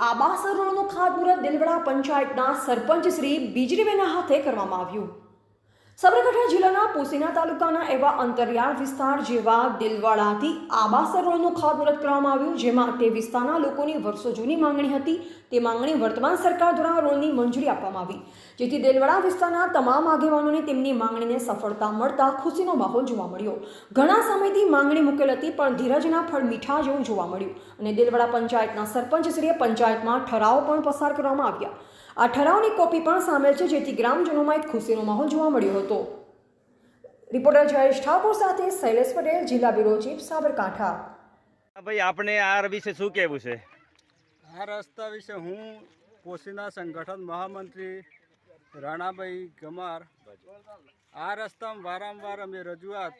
આવાસ રોડનું ખાતમુહૂર્ત દિલવડા પંચાયતના સરપંચ શ્રી બીજરીબેના હાથે કરવામાં આવ્યું. સાબરકાંઠા જિલ્લાના પોસીના તાલુકાના એવા અંતરિયાળ વિસ્તાર જેવા દિલવાડાથી આબાસર રોડનું ખાતમુહૂર્ત કરવામાં આવ્યું, જેમાં તે વિસ્તારના લોકોની વર્ષો જૂની માંગણી હતી. તે માંગણી વર્તમાન સરકાર દ્વારા રોડની મંજૂરી આપવામાં આવી. જેથી દિલવાડા વિસ્તારના તમામ આગેવાનોને તેમની માંગણીને સફળતા મળતા ખુશીનો માહોલ જોવા મળ્યો. ઘણા સમયથી માંગણી મૂકેલ હતી, પણ ધીરજના ફળ મીઠા જેવું જોવા મળ્યું અને દેલવાડા પંચાયતના સરપંચશ્રીએ પંચાયતમાં ઠરાવો પણ પસાર કરવામાં આવ્યા. આ ઠરાવની કોપી પણ સામેલ છે, જેથી ગ્રામજનોમાં એક ખુશીનો માહોલ જોવા મળ્યો હતો. રિપોર્ટર જયેશ ઠાકોર સાથે શૈલેષ પટેલ જિલ્લા બ્યુરો ચીફ સાબરકાંઠા. ભાઈ આપણે આ વિશે શું કહેવું છે? આ રસ્તા વિશે હું કોશીના સંગઠન મહામંત્રી રાણાભાઈ ગમાર આ રસ્તામાં વારંવાર અમે રજૂઆત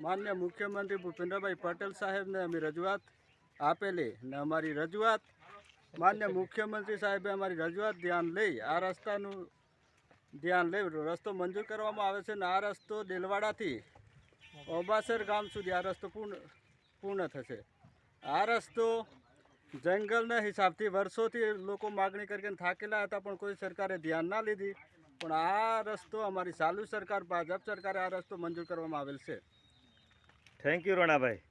માન્ય મુખ્યમંત્રી ભૂપેન્દ્રભાઈ પટેલ સાહેબને અમે રજૂઆત આપેલી ને અમારી રજૂઆત માન્ય મુખ્યમંત્રી સાહેબે અમારી રજૂઆત ધ્યાન લઈ આ રસ્તાનું ધ્યાન લઈ રસ્તો મંજૂર કરવામાં આવે છે ને આ રસ્તો દેલવાડાથી ઓબાસર ગામ સુધી આ રસ્તો પૂર્ણ પૂર્ણ થશે. આ રસ્તો જંગલના હિસાબથી વર્ષોથી લોકો માગણી કરીને થાકેલા હતા, પણ કોઈ સરકારે ધ્યાન ના લીધી. પણ આ રસ્તો અમારી ચાલુ સરકાર, ભાજપ સરકારે આ રસ્તો મંજૂર કરવામાં આવેલ છે. Thank you Ranabhai.